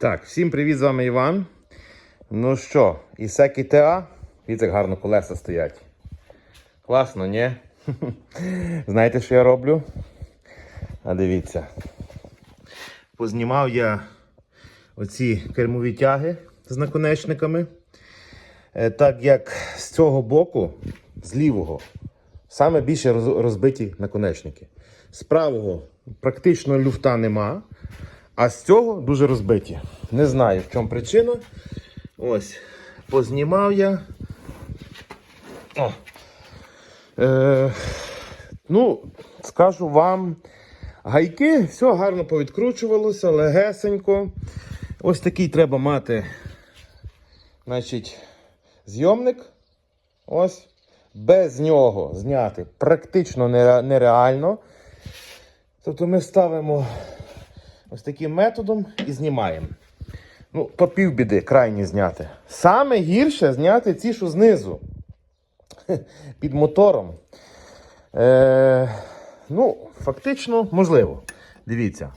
Так, всім привіт, з вами Іван. Ну що, Ісекі ТА. Дивіться, як гарно колеса стоять. Класно, ні? Знаєте, що я роблю? А дивіться. Познімав я оці кермові тяги з наконечниками. Е, Так як з цього боку, з лівого, саме більше розбиті наконечники. З правого практично люфта нема, а з цього дуже розбиті. Не знаю, в чому причина. Ось, познімав я. О. Е, ну, скажу вам, гайки, все гарно повідкручувалося, легесенько. Ось такий треба мати, значить, зйомник. Ось. Без нього зняти практично нереально. Тобто ми ставимо ось таким методом і знімаємо. Ну, то півбіди крайні зняти. Саме гірше зняти ці, що знизу. Під мотором. Е, ну, фактично, можливо. Дивіться.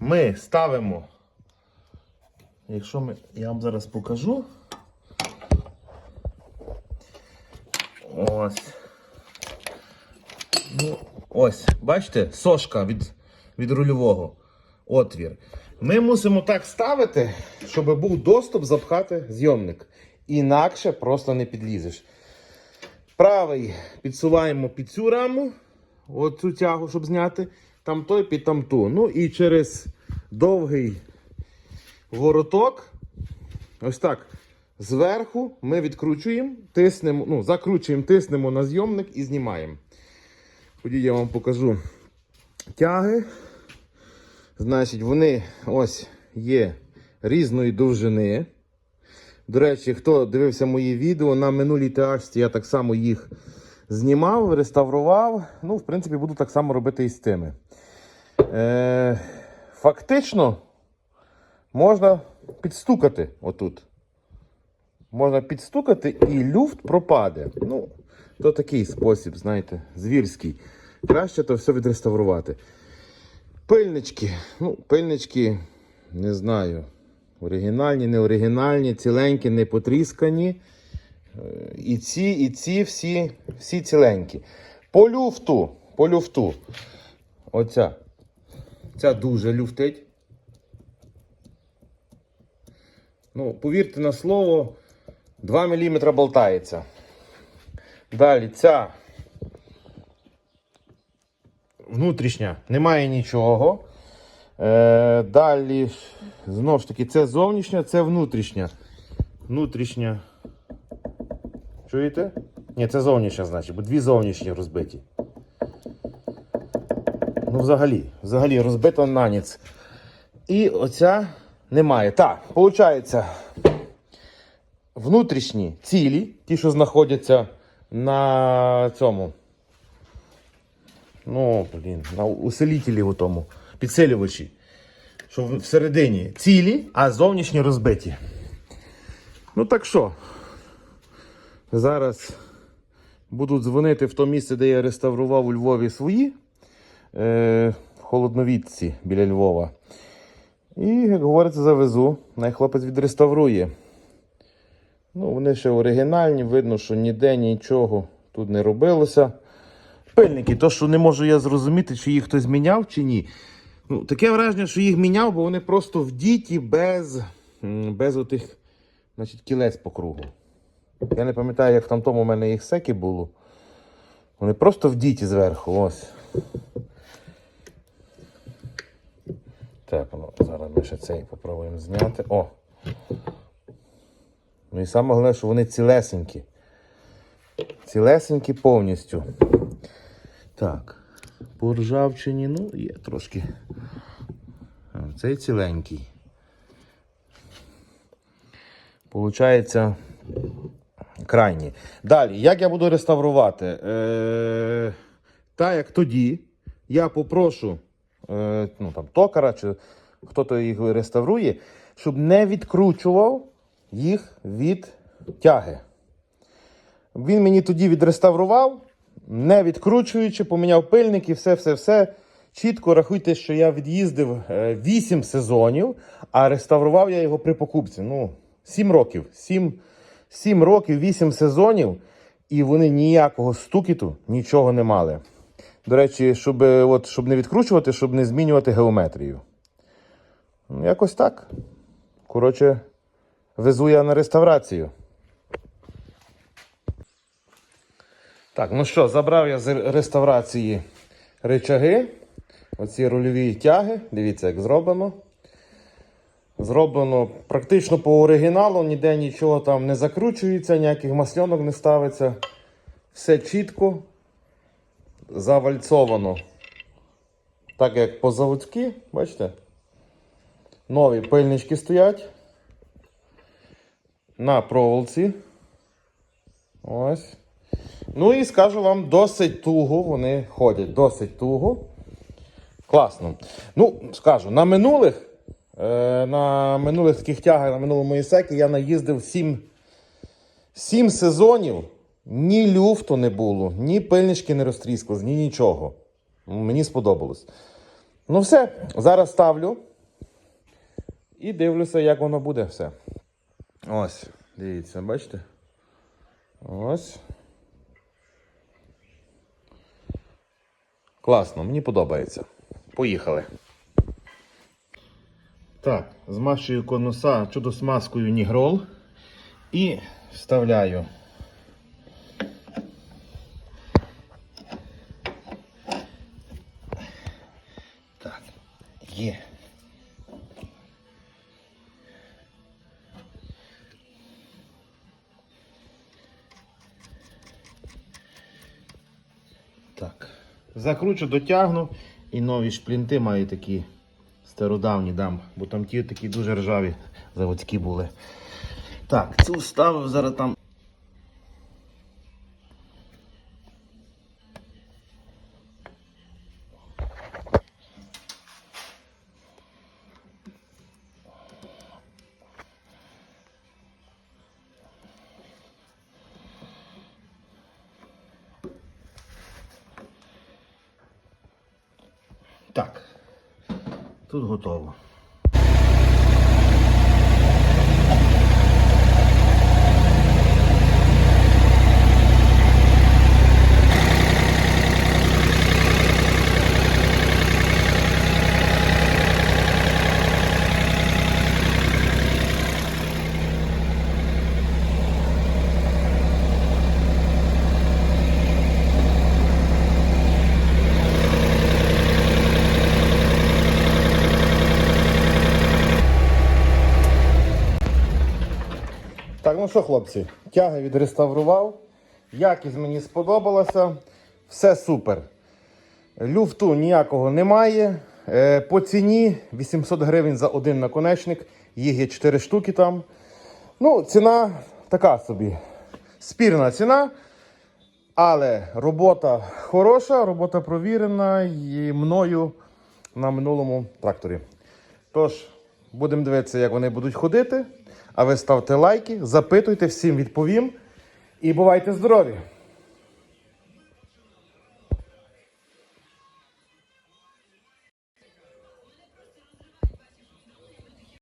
Ми ставимо. Якщо ми. Я вам зараз покажу. Ось. Ну, ось, бачите, сошка від, від рульового. Отвір. Ми мусимо так ставити, щоб був доступ запхати зйомник. Інакше просто не підлізеш. Правий підсуваємо під цю раму, оцю тягу, щоб зняти. Там той під там ту. Ну і через довгий вороток, ось так. Зверху ми відкручуємо, тиснемо, ну, закручуємо, тиснемо на зйомник і знімаємо. Ходіть, я вам покажу тяги. Значить, вони ось є різної довжини. До речі, хто дивився мої відео, на минулій тяжці я так само їх знімав, реставрував. Ну, в принципі, буду так само робити і з тими. Е, фактично, можна підстукати отут. Можна підстукати і люфт пропаде. Ну, то такий спосіб, знаєте, звірський. Краще то все відреставрувати. Пильнички. Ну, пильнички, не знаю. Оригінальні, не оригінальні, ціленькі, не потріскані. Е, І ці, і ці всі, всі ціленькі. По люфту, по люфту. Оця. Ця дуже люфтить. Ну, повірте на слово, 2 мм болтається. Далі ця внутрішня немає нічого. Е, далі, знову ж таки, це зовнішня, це внутрішня. Внутрішня. Чуєте? Ні, це зовнішня, значить, бо дві зовнішні розбиті. Ну, взагалі, взагалі розбито на ніц. І оця немає. Так, виходить, внутрішні цілі, ті, що знаходяться на цьому. Ну, блін, на усилителі у тому, підсилювачі. Що всередині цілі, а зовнішні розбиті. Ну так що, зараз буду дзвонити в то місце, де я реставрував у Львові свої е, холодновідці біля Львова. І, як говориться, завезу. Най хлопець відреставрує. Ну, вони ще оригінальні, видно, що ніде нічого тут не робилося. Пильники, то, що не можу я зрозуміти, чи їх хтось міняв, чи ні. Ну, таке враження, що їх міняв, бо вони просто вдіті без, без отих значить, кілець по кругу. Я не пам'ятаю, як в там тому у мене їх секи було. Вони просто вдіті зверху. Ось. Так, ну, зараз ми ще цей попробуємо зняти. О! Ну і саме головне, що вони цілесенькі. Цілесенькі повністю. Так. По ржавчині, ну, є трошки. Цей ціленький. Получається крайні. Далі, як я буду реставрувати? Е, та як тоді, я попрошу е, ну, там, токара чи хто то їх реставрує, щоб не відкручував їх від тяги. Він мені тоді відреставрував, не відкручуючи, поміняв пильники, все-все-все. Чітко рахуйте, що я від'їздив 8 сезонів, а реставрував я його при покупці. Ну, 7 років. 7, 7 років, 8 сезонів, і вони ніякого стукіту, нічого не мали. До речі, щоб, е, от, щоб не відкручувати, щоб не змінювати геометрію. Ну, якось так. Коротше, везу я на реставрацію. Так, ну що, забрав я з реставрації речаги. Оці рульові тяги. Дивіться, як зроблено. Зроблено практично по оригіналу, ніде нічого там не закручується, ніяких масльонок не ставиться. Все чітко завальцовано. Так як по-заводськи, бачите? Нові пильнички стоять. На проволоці. Ось. Ну і скажу вам, досить туго вони ходять, досить туго. Класно. Ну, скажу, на минулих, е, на минулих таких тягах, на минулому ісекі я наїздив 7, 7 сезонів. Ні люфту не було, ні пильнички не розтріскались, ні нічого. Мені сподобалось. Ну все, зараз ставлю і дивлюся, як воно буде все. Ось, дивіться, бачите? Ось. Класно, мені подобається. Поїхали. Так, змащую конуса чудо-смазкою Нігрол і вставляю. Закручу, дотягну і нові шплінти маю такі стародавні дам, бо там ті такі дуже ржаві заводські були. Так, цю ставив, зараз там. Тут готово. Ну що, хлопці, тяги відреставрував. Якість мені сподобалася. Все супер. Люфту ніякого немає. Е, По ціні 800 гривень за один наконечник. Їх є 4 штуки там. Ну, ціна така собі. Спірна ціна. Але робота хороша, робота провірена і мною на минулому тракторі. Тож, будемо дивитися, як вони будуть ходити. А ви ставте лайки, запитуйте, всім відповім. І бувайте здорові!